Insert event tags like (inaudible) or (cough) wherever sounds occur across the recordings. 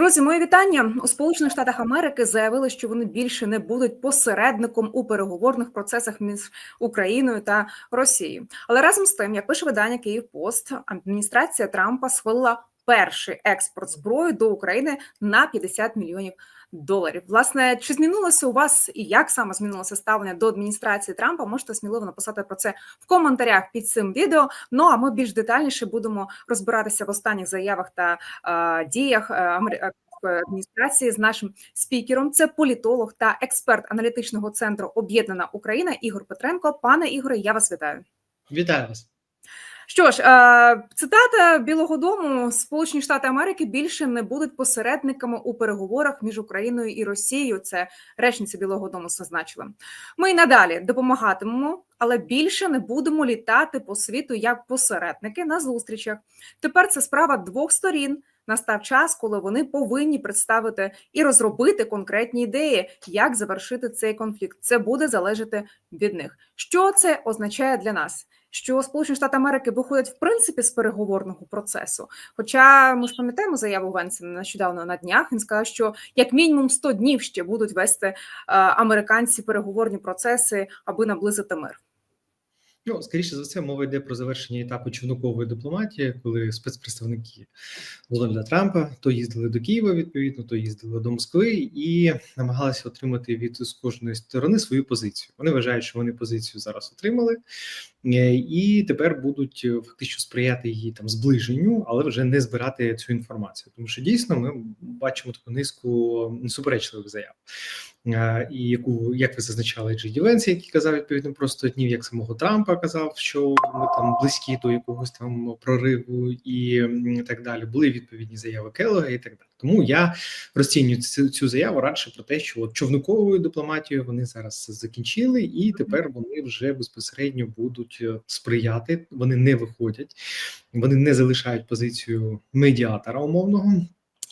Друзі, мої вітання у Сполучених Штатах Америки заявили, що вони більше не будуть посередником у переговорних процесах між Україною та Росією. Але разом з тим, як пише видання Київпост, адміністрація Трампа схвалила перший експорт зброї до України на 50 мільйонів доларів. Власне, чи змінилося у вас і як саме змінилося ставлення до адміністрації Трампа? Можете сміливо написати про це в коментарях під цим відео. Ну а ми більш детальніше будемо розбиратися в останніх заявах та е, діях е, американської адміністрації з нашим спікером. Це політолог та експерт аналітичного центру Об'єднана Україна Ігор Петренко. Пане Ігоре, я вас вітаю. Вітаю вас. Що ж, е, цитата Білого Дому: Сполучені Штати Америки більше не будуть посередниками у переговорах між Україною і Росією. Це речниця Білого Дому зазначила. Ми й надалі допомагатимемо, але більше не будемо літати по світу як посередники на зустрічах. Тепер це справа двох сторін. Настав час, коли вони повинні представити і розробити конкретні ідеї, як завершити цей конфлікт. Це буде залежати від них. Що це означає для нас? Що Сполучені Штати Америки виходять в принципі з переговорного процесу. Хоча ми ж пам'ятаємо заяву Венсена нещодавно на днях. Він сказав, що як мінімум 100 днів ще будуть вести е, американці переговорні процеси, аби наблизити мир. Ну, скоріше за все, мова йде про завершення етапу човникової дипломатії, коли спецпредставники Дональда Трампа то їздили до Києва, відповідно, то їздили до Москви і намагалися отримати від з кожної сторони свою позицію. Вони вважають, що вони позицію зараз отримали, е, і тепер будуть фактично сприяти її там зближенню, але вже не збирати цю інформацію. Тому що дійсно ми бачимо таку низку суперечливих заяв. І яку як ви зазначали, Джиді Венсі, який казав відповідно про 100 днів, як самого Трампа казав, що ми там близькі до якогось там прориву і так далі. Були відповідні заяви Келога і так далі. Тому я розцінюю цю, цю заяву радше про те, що от човниковою дипломатією вони зараз закінчили, і тепер вони вже безпосередньо будуть сприяти. Вони не виходять, вони не залишають позицію медіатора умовного.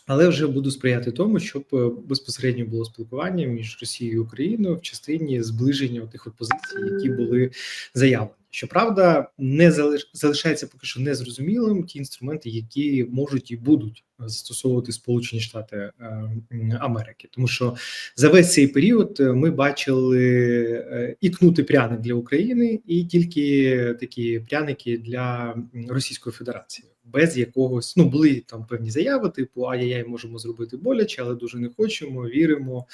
Але вже буду сприяти тому, щоб е, безпосередньо було спілкування між Росією і Україною в частині зближення тих от позицій, які були заявлені. Щоправда, не залиш... залишається поки що незрозумілим ті інструменти, які можуть і будуть застосовувати Сполучені Штати е, Америки, тому що за весь цей період е, ми бачили і кнути пряник для України, і тільки такі пряники для Російської Федерації без якогось ну були там певні заяви, типу ай-яй-яй, можемо зробити боляче, але дуже не хочемо. Віримо,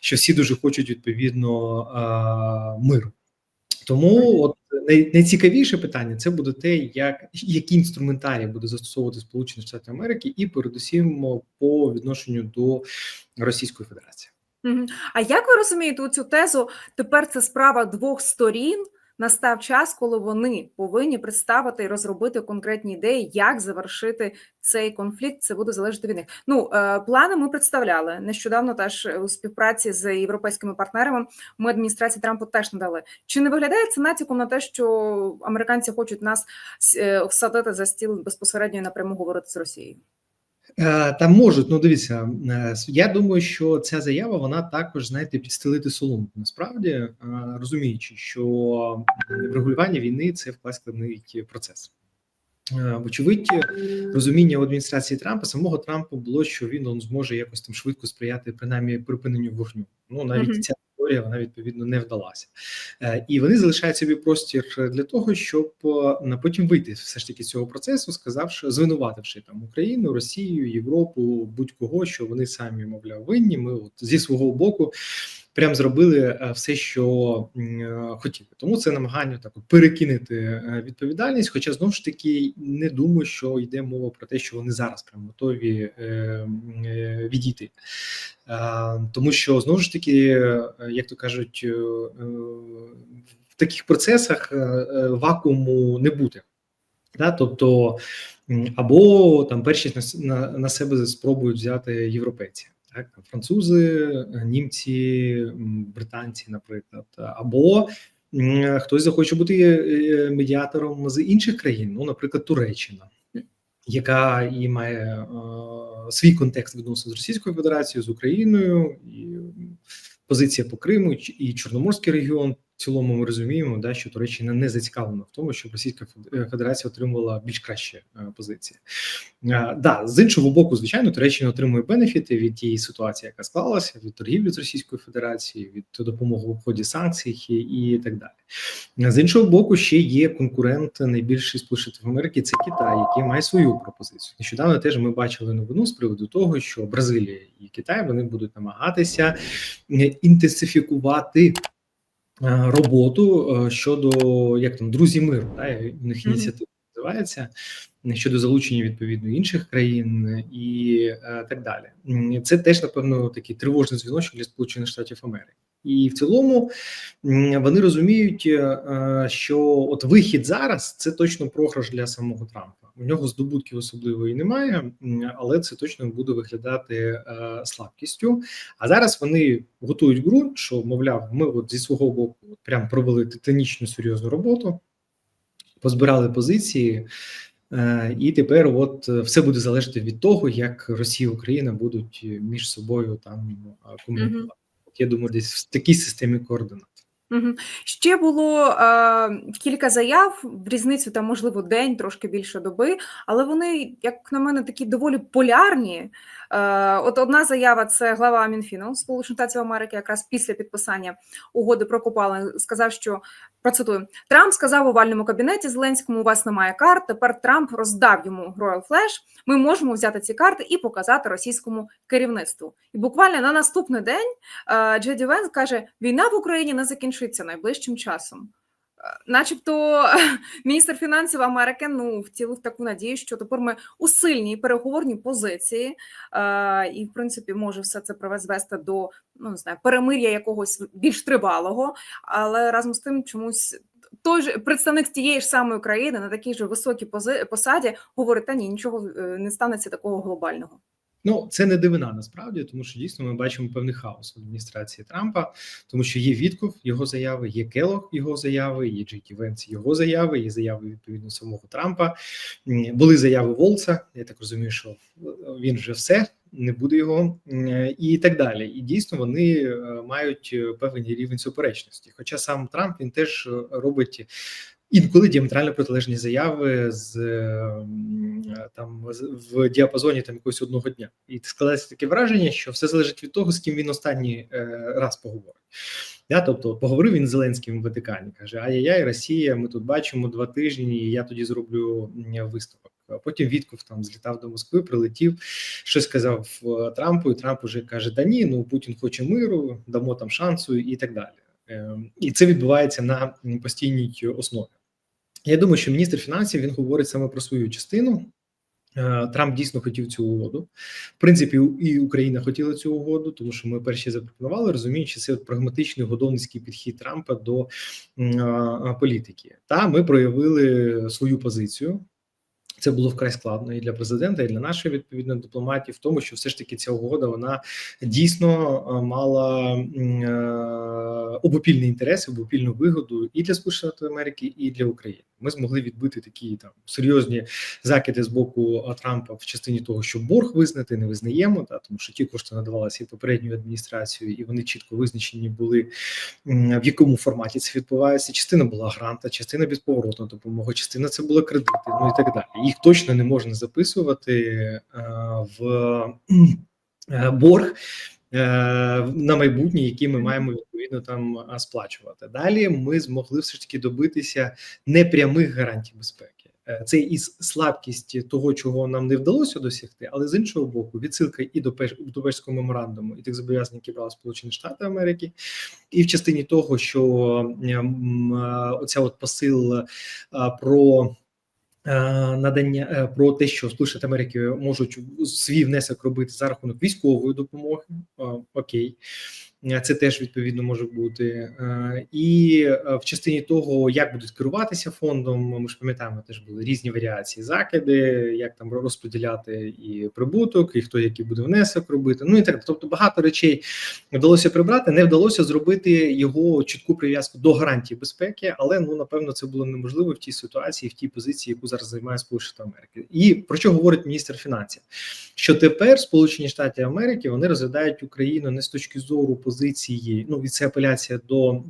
що всі дуже хочуть відповідно а, миру. Тому от най, найцікавіше питання це буде те, як які інструментарії буде застосовувати Сполучені Штати Америки, і передусім по відношенню до Російської Федерації. А як ви розумієте цю тезу? Тепер це справа двох сторін настав час, коли вони повинні представити і розробити конкретні ідеї, як завершити цей конфлікт. Це буде залежати від них. Ну е, плани ми представляли нещодавно. Теж у співпраці з європейськими партнерами. Ми адміністрації Трампу теж надали. Чи не виглядає це натяком на те, що американці хочуть нас е, всадити за стіл безпосередньо напряму говорити з Росією? Е, та можуть, ну дивіться, е, я думаю, що ця заява вона також знаєте підстелити соломку. Насправді е, розуміючи, що врегулювання війни це вклад складний процес. Вочевидь, розуміння в адміністрації Трампа самого Трампа було, що він он зможе якось там швидко сприяти принаймні припиненню вогню. Ну навіть mm -hmm. ця історія вона відповідно не вдалася, е, і вони залишають собі простір для того, щоб на потім вийти все ж таки з цього процесу, сказавши, звинувативши там Україну, Росію, Європу, будь-кого, що вони самі мовляв винні. Ми от зі свого боку. Прям зробили е, все, що е, хотіли. Тому це намагання так перекинути відповідальність. Хоча знову ж таки не думаю, що йде мова про те, що вони зараз прям готові відійти. Тому що знову ж таки, як то кажуть, в таких процесах вакууму не буде. Да? Тобто, або там перші на, на себе спробують взяти європейці. Так, французи, німці, британці, наприклад, або хтось захоче бути е, медіатором з інших країн, ну, наприклад, Туреччина, яка і має е, свій контекст відносин з Російською Федерацією, з Україною, і позиція по Криму і Чорноморський регіон цілому ми розуміємо, да, що Туреччина не зацікавлена в тому, щоб Російська Фед- Федерація отримувала більш кращі е, позиції. Е, Да, з іншого боку, звичайно, Туреччина отримує бенефіти від тієї ситуації, яка склалася, від торгівлі з Російською Федерацією, від допомоги в обході санкцій і, так далі. З іншого боку, ще є конкурент найбільший Сполучених Америки. Це Китай, який має свою пропозицію. Нещодавно теж ми бачили новину з приводу того, що Бразилія і Китай вони будуть намагатися е, інтенсифікувати. Е, Роботу е, щодо як там друзі миру, да, у них ініціатива називається щодо залучення відповідно інших країн і е, так далі. Це теж напевно такий тривожний дзвіночок для Сполучених Штатів Америки. І в цілому вони розуміють, е, е, що от вихід зараз це точно програш для самого Трампа. У нього здобутків особливої немає, але це точно буде виглядати е, слабкістю. А зараз вони готують ґрунт, що мовляв, ми от зі свого боку прям провели титанічну серйозну роботу, позбирали позиції. Е, І тепер от е, все буде залежати від того, як Росія і Україна будуть між собою там комунікувати. От Я думаю, десь в такій системі координат. Ще було е, кілька заяв в різницю, там, можливо, день, трошки більше доби, але вони, як на мене, такі доволі полярні. Е, от одна заява це глава Мінфіну Сполучених Штатів Америки, якраз після підписання угоди про Копали, сказав, що процитую: Трамп сказав у овальному кабінеті Зеленському: у вас немає карт. Тепер Трамп роздав йому Royal Flash. Ми можемо взяти ці карти і показати російському керівництву. І буквально на наступний день е, Джеді Венс каже: війна в Україні не закінчиться найближчим часом. Начебто (laughs) міністр фінансів Америки ну втілив таку надію, що тепер ми у сильній переговорній позиції, е, і в принципі може все це призвести до ну не знаю перемир'я якогось більш тривалого, але разом з тим чомусь. Той же представник тієї ж самої країни на такій же високій посаді говорить: та ні, нічого е, не станеться такого глобального. Ну, це не дивина насправді, тому що дійсно ми бачимо певний хаос в адміністрації Трампа, тому що є Вітков його заяви, є Келох його заяви, є Джекі Венс його заяви, є заяви відповідно самого Трампа. Були заяви Волца. Я так розумію, що він вже все не буде його і так далі. І дійсно вони е, мають е, певний рівень суперечності. Хоча сам Трамп він теж е, робить. Інколи діаметрально протилежні заяви з там в діапазоні там якогось одного дня, і складається таке враження, що все залежить від того, з ким він останній е, раз поговорить. Я, тобто, поговорив він з Зеленським в Ватикані, каже: Ай-яй, Росія, ми тут бачимо два тижні, і я тоді зроблю м, висновок. А потім Вітков там злітав до Москви, прилетів, щось сказав е, Трампу, і Трамп уже каже: Да ні, ну Путін хоче миру, дамо там шансу і так далі. Е, І це відбувається на постійній основі. Я думаю, що міністр фінансів він говорить саме про свою частину. Е, Трамп дійсно хотів цю угоду. В принципі, і Україна хотіла цю угоду, тому що ми перші запропонували, розуміючи це прагматичний годовницький підхід Трампа до а, політики. Та ми проявили свою позицію. Це було вкрай складно і для президента, і для нашої відповідно дипломатії, в тому, що все ж таки ця угода вона дійсно е, мала е, обопільний інтерес, обопільну вигоду і для Сполучених Америки, і для України. Ми змогли відбити такі там серйозні закиди з боку е, Трампа в частині того, що борг визнати не визнаємо, та тому що ті кошти надавалися і попередньою адміністрацією, і вони чітко визначені були в якому форматі це відбувається. Частина була гранта, частина безповоротна допомога, частина це були кредити, ну і так далі. Їх точно не можна записувати е, в е, борг. е, На майбутнє, які ми маємо відповідно там сплачувати. Далі ми змогли все ж таки добитися непрямих гарантій безпеки. Це і слабкість того, чого нам не вдалося досягти, але з іншого боку, відсилка і до Пеш- меморандуму, і тих зобов'язань, які брали Сполучені Штати Америки, і в частині того, що оця от посил про. Е, Надання е, про те, що Сполучені Америки можуть свій внесок робити за рахунок військової допомоги. е, Окей, це теж відповідно може бути, Е, і е, в частині того, як будуть керуватися фондом. Ми ж пам'ятаємо, теж були різні варіації закиди, як там розподіляти і прибуток, і хто який буде внесок робити. Ну і так. Тобто багато речей вдалося прибрати, не вдалося зробити його чітку прив'язку до гарантії безпеки, але ну напевно це було неможливо в тій ситуації, в тій позиції, яку зараз займає Сполучені Америки. І про що говорить міністр фінансів? Що тепер Сполучені Штати Америки вони розглядають Україну не з точки зору позиції, ну і це апеляція до.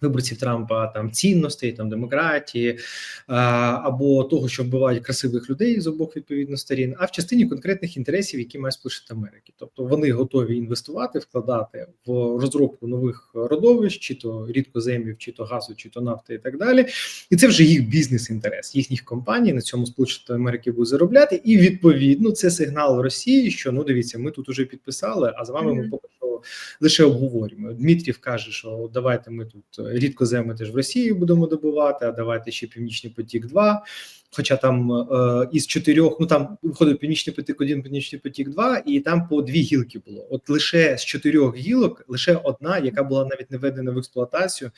Виборців Трампа там цінностей, там демократії або того, що вбивають красивих людей з обох відповідно сторін, а в частині конкретних інтересів, які має Сполучені Америки. Тобто вони готові інвестувати, вкладати в розробку нових родовищ, чи то рідкоземів, чи то газу, чи то нафти, і так далі. І це вже їх бізнес-інтерес, їхніх компаній на цьому Сполучені Америки будуть заробляти. І відповідно це сигнал Росії, що ну дивіться, ми тут уже підписали, а з вами ми поки що лише обговорюємо. Дмитрів каже, що давайте ми тут рідкоземи теж в Росії будемо добувати, а давайте ще Північний потік 2 Хоча там е, із чотирьох, ну там виходить Північний потік 1 Північний потік 2 і там по дві гілки було. От лише з чотирьох гілок, лише одна, яка була навіть не введена в експлуатацію,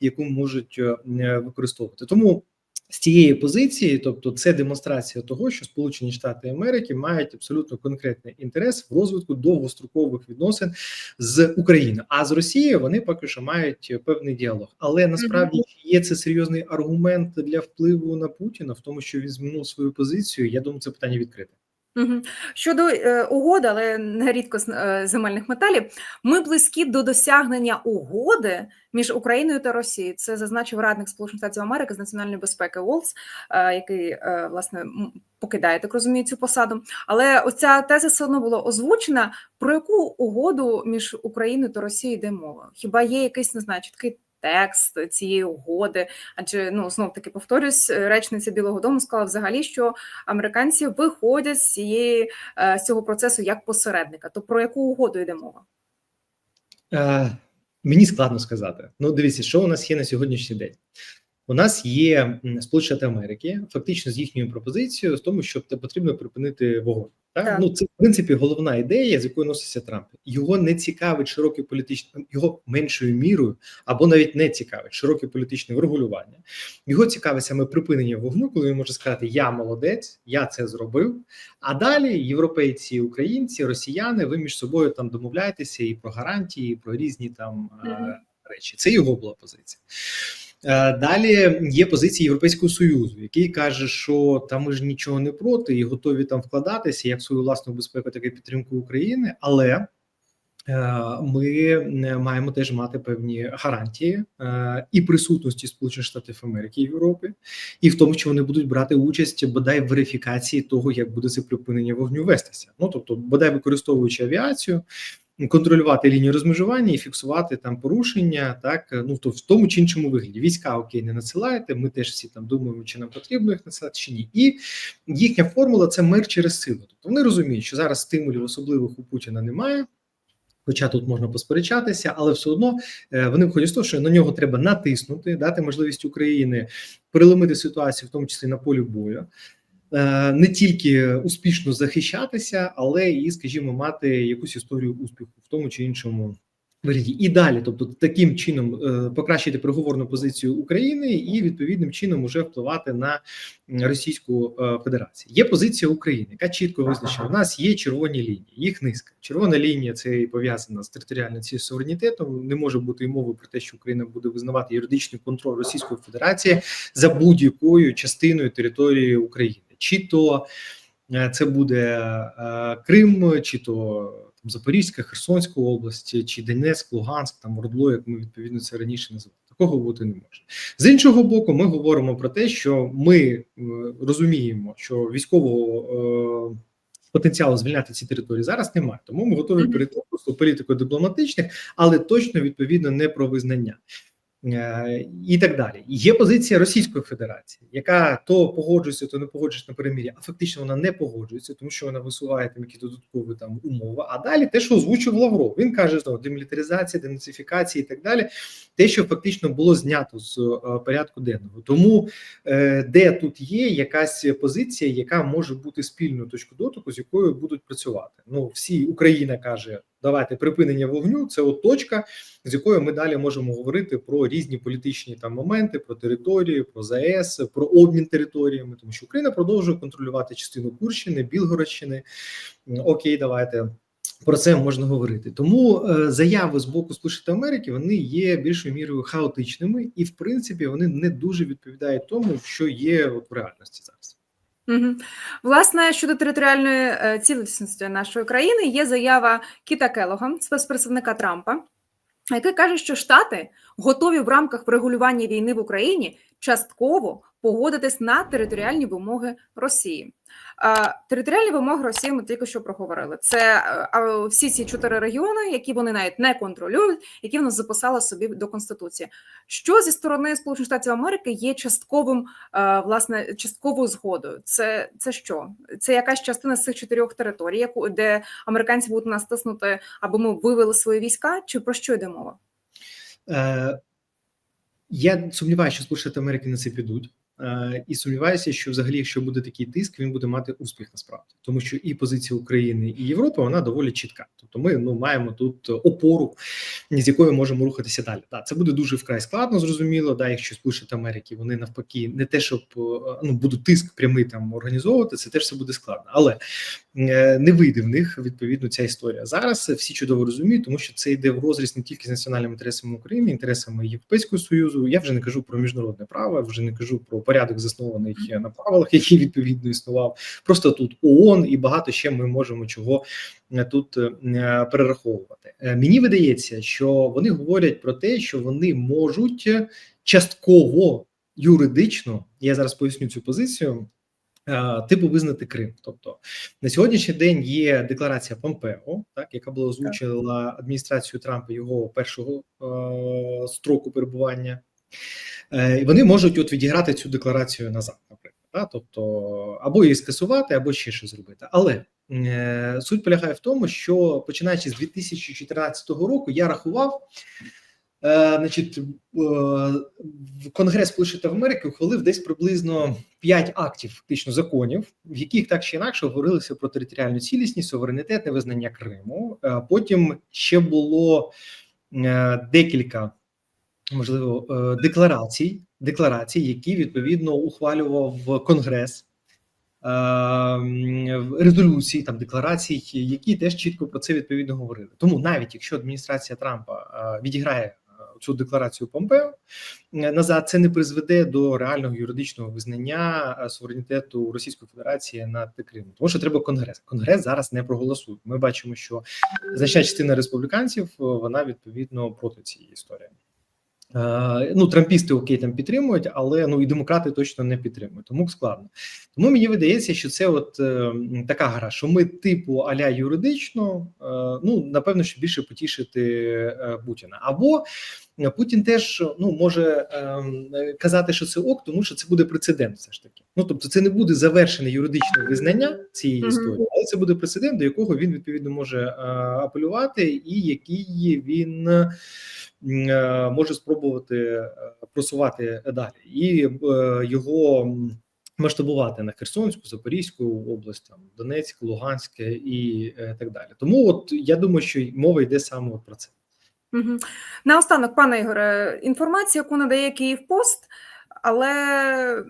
яку можуть е, використовувати. Тому з цієї позиції, тобто, це демонстрація того, що Сполучені Штати Америки мають абсолютно конкретний інтерес в розвитку довгострокових відносин з Україною. А з Росією вони поки що мають певний діалог. Але насправді чи є це серйозний аргумент для впливу на Путіна в тому, що він змінив свою позицію. Я думаю, це питання відкрите. Щодо е, угоди, але не рідко е, земельних металів, ми близькі до досягнення угоди між Україною та Росією. Це зазначив радник Сполучених Штатів Америки з національної безпеки Волц, е, який власне покидає, так розумію, цю посаду. Але оця теза все одно була озвучена. Про яку угоду між Україною та Росією йде мова? Хіба є якийсь не знаю, чіткий текст цієї угоди? Адже ну знов таки повторюсь, речниця Білого Дому сказала взагалі, що американці виходять з цієї е, з цього процесу як посередника. То про яку угоду йде мова? Е, мені складно сказати. Ну, дивіться, що у нас є на сьогоднішній день. У нас є Сполучені Штати Америки, фактично з їхньою пропозицією, з тому, що потрібно припинити вогонь. Так? Так. Ну це в принципі головна ідея, з якою носиться Трамп. Його не цікавить широке політичне, його меншою мірою, або навіть не цікавить широке політичне врегулювання. Його цікавить саме припинення вогню, коли він може сказати: Я молодець, я це зробив. А далі європейці, українці, росіяни, ви між собою там домовляєтеся і про гарантії, і про різні там е, Мгм. речі. Це його була позиція. Е, Далі є позиція Європейського союзу, який каже, що там ми ж нічого не проти і готові там вкладатися як свою власну безпеку, так і підтримку України, але е, ми е, маємо теж мати певні гарантії і присутності Сполучених Штатів Америки і Європи, і в тому, що вони будуть брати участь бодай в верифікації того, як буде це припинення вогню вестися. Ну тобто, бодай використовуючи авіацію, контролювати лінію розмежування і фіксувати там порушення, так ну то в тому чи іншому вигляді. Війська окей, не надсилаєте. Ми теж всі там думаємо, чи нам потрібно їх надсилати, чи ні. І їхня формула це мир через силу. Тобто вони розуміють, що зараз стимулів особливих у Путіна немає. Хоча тут можна посперечатися, але все одно е, вони виходять з того, що на нього треба натиснути, дати можливість Україні переломити ситуацію, в тому числі на полі бою, е, не тільки успішно захищатися, але і, скажімо, мати якусь історію успіху в тому чи іншому вигляді. І далі, тобто, таким чином е, покращити переговорну позицію України і відповідним чином уже впливати на Російську е, Федерацію. Є позиція України, яка чітко визначена. У нас є червоні лінії, їх низка. Червона лінія це і пов'язана з територіальним цією суверенітетом. Не може бути і мови про те, що Україна буде визнавати юридичний контроль Російської Федерації за будь-якою частиною території України, чи то е, це буде е, Крим, чи то там, Запорізька, Херсонська область, чи Донецьк, Луганськ, там Ордло, як ми відповідно це раніше називали. Такого бути не може. З іншого боку, ми говоримо про те, що ми е, розуміємо, що військового. Е, Потенціалу звільняти ці території зараз немає, тому ми готові перейти просто політико дипломатичних, але точно відповідно не про визнання. Е, і так далі. Є позиція Російської Федерації, яка то погоджується, то не погоджується на перемир'я, а фактично вона не погоджується, тому що вона висуває там якісь додаткові там умови. А далі те, що озвучив Лавров, він каже, що демілітаризація, денацифікація і так далі, те, що фактично було знято з е, порядку денного. Тому е, де тут є якась позиція, яка може бути спільною точкою дотику, з якою будуть працювати. Ну всі Україна каже. Давайте припинення вогню. Це от точка, з якою ми далі можемо говорити про різні політичні там моменти, про територію, про ЗАЕС, про обмін територіями, тому що Україна продовжує контролювати частину Курщини, Білгородщини. Окей, давайте. Про це можна говорити, тому е, заяви з боку Сполучених Америки вони є більшою мірою хаотичними, і в принципі вони не дуже відповідають тому, що є в реальності зараз. Угу. Власне, щодо територіальної е, цілісності нашої країни, є заява Кіта Келога, спецпредставника Трампа. який каже, що Штати готові в рамках врегулювання війни в Україні частково погодитись на територіальні вимоги Росії. Територіальні вимоги Росії ми тільки що проговорили. Це всі ці чотири регіони, які вони навіть не контролюють, які вони записали собі до конституції. Що зі сторони Сполучених Штатів Америки є частковим власне частковою згодою? Це це що? Це якась частина з цих чотирьох територій, яку де американці будуть нас тиснути, аби ми вивели свої війська? Чи про що йде мова? Е, Я сумніваюся, що Сполучені Америки на це підуть. Е, І сумніваюся, що взагалі, якщо буде такий тиск, він буде мати успіх насправді, тому що і позиція України і Європи вона доволі чітка. Тобто, ми ну маємо тут опору, з якою можемо рухатися далі. Да, це буде дуже вкрай складно, зрозуміло. Да, якщо Сполучені Америки вони навпаки не те, щоб е, ну будуть тиск прямий там організовувати, це теж все буде складно, але е, не вийде в них відповідно ця історія. Зараз всі чудово розуміють, тому що це йде в розріз не тільки з національними інтересами України, інтересами Європейського союзу. Я вже не кажу про міжнародне право, вже не кажу про порядок, заснований на правилах, який відповідно існував. Просто тут ООН і багато ще ми можемо чого е, тут е, перераховувати. Е, Мені видається, що вони говорять про те, що вони можуть частково юридично. Я зараз поясню цю позицію. Типу визнати Крим, тобто на сьогоднішній день є декларація Помпео, так яка була озвучила адміністрацією Трампа його першого е, строку перебування. Е, і вони можуть от відіграти цю декларацію назад, наприклад, да? тобто або її скасувати, або ще щось зробити. Але е, суть полягає в тому, що починаючи з 2014 року, я рахував. Е, значить, Конгрес Сполучених Америки ухвалив десь приблизно 5 актів, фактично законів, в яких так чи інакше говорилося про територіальну цілісність, суверенітет, невизнання Криму. Потім ще було декілька можливо е, декларацій, декларацій, які відповідно ухвалював Конгрес. е, Резолюції там декларацій, які теж чітко про це відповідно говорили. Тому навіть якщо адміністрація Трампа е, відіграє цю декларацію Помпео назад, це не призведе до реального юридичного визнання суверенітету Російської Федерації над Кримом. Тому що треба Конгрес. Конгрес зараз не проголосує. Ми бачимо, що значна частина республіканців вона відповідно проти цієї історії. Е, Ну, трампісти окей там підтримують, але ну і демократи точно не підтримують. Тому складно. Тому мені видається, що це от е, така гра, що ми, типу, аля юридично, е, ну напевно, що більше потішити е, Путіна. Або Путін теж ну може ем, е, казати, що це ок, тому що це буде прецедент. Все ж таки. Ну тобто, це не буде завершене юридичне визнання цієї Мгм. історії, але це буде прецедент, до якого він відповідно може е, апелювати, і який він е, може спробувати е, просувати далі, і е, його масштабувати на Херсонську, Запорізьку область, там Донецьк, Луганське і е, так далі. Тому, от я думаю, що мова йде саме от про це. Угу. Наостанок, пане Ігоре, інформація, яку надає Київпост, але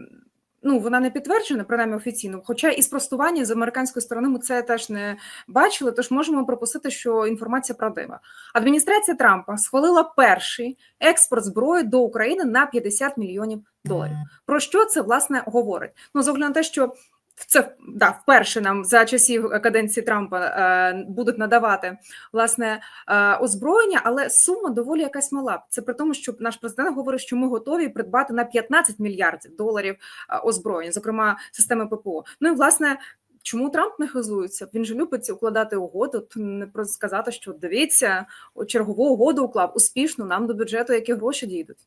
ну вона не підтверджена, принаймні офіційно. Хоча і спростування з американської сторони ми це теж не бачили. Тож можемо припустити, що інформація правдива. Адміністрація Трампа схвалила перший експорт зброї до України на 50 мільйонів доларів. Про що це власне говорить? Ну з огляду на те, що це да, вперше нам за часів каденції Трампа е, будуть надавати власне е, озброєння, але сума доволі якась мала. Це при тому, що наш президент говорить, що ми готові придбати на 15 мільярдів доларів е, озброєння, зокрема системи ППО. Ну і власне. Чому Трамп не хизується? Він же любить укладати угоду. Не про сказати, що дивіться, чергову угоду уклав успішно. Нам до бюджету які гроші дійдуть.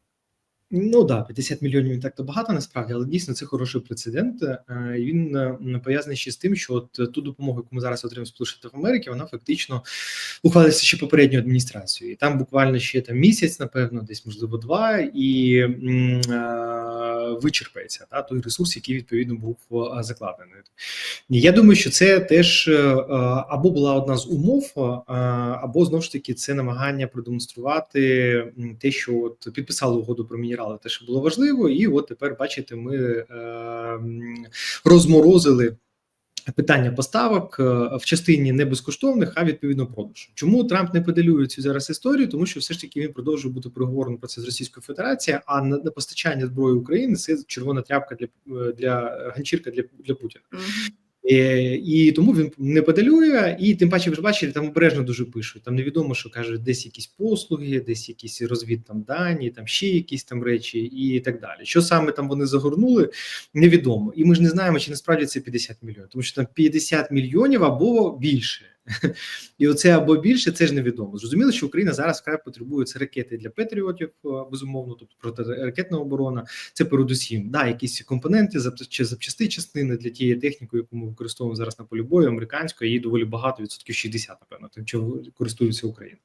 Ну да, 50 мільйонів не так то багато насправді, але дійсно це хороший прецедент. Е, Він е, пов'язаний ще з тим, що от ту допомогу, яку ми зараз отримуємо Сполучених Штатів Америки, вона фактично ухвалилася ще попередньою адміністрацією. І там буквально ще там місяць, напевно, десь можливо два, і е, вичерпається та той ресурс, який відповідно був е, закладений. Я думаю, що це теж е, або була одна з умов, е, або знову ж таки це намагання продемонструвати те, що от підписали угоду про мінерали, те, що було важливо, і от тепер бачите, ми е, розморозили. Питання поставок е, в частині не безкоштовних, а відповідно продажу. Чому Трамп не педалює цю зараз історію? Тому що все ж таки він продовжує бути переговорний процес з Російською Федерацією, а на, постачання зброї України це червона тряпка для для ганчірка для, для Путіна. Е, І тому він не педалює, і тим паче, ви ж бачите, там обережно дуже пишуть. Там невідомо, що каже, десь якісь послуги, десь якісь розвід там дані, там ще якісь там речі, і так далі. Що саме там вони загорнули, невідомо. І ми ж не знаємо, чи насправді це 50 мільйонів, тому що там 50 мільйонів або більше. (laughs) І оце або більше, це ж невідомо. Зрозуміло, що Україна зараз вкрай потребує це ракети для патріотів, е, безумовно, тобто протиракетна оборона. Це передусім да, якісь компоненти, чи запчасти частини для тієї техніки, яку ми використовуємо зараз на полі бою, американської, її доволі багато, відсотків 60, напевно, тим, чим користується Україна.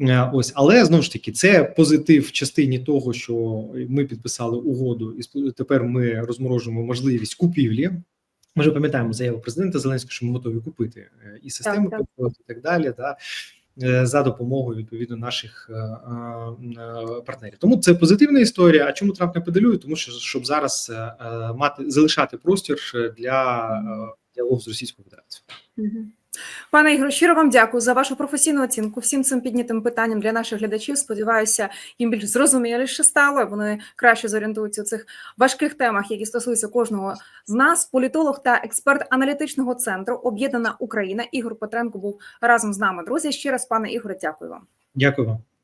Е, Ось, але знову ж таки, це позитив в частині того, що ми підписали угоду, і тепер ми розморожуємо можливість купівлі. Ми вже пам'ятаємо заяву президента Зеленського, що ми готові купити е, і системи Так, так. І так далі. Да, е, за допомогою відповідно наших е, партнерів. Тому це позитивна історія. А чому Трамп не педалює? Тому що щоб зараз мати залишати простір для діалогу з Російською Федерацією. Пане Ігор, щиро вам дякую за вашу професійну оцінку всім цим піднятим питанням для наших глядачів. Сподіваюся, їм більш зрозуміліше стало. Вони краще зорієнтуються у цих важких темах, які стосуються кожного з нас. Політолог та експерт аналітичного центру Об'єднана Україна Ігор Петренко був разом з нами. Друзі, ще раз, пане Ігоре, дякую вам. Дякую вам.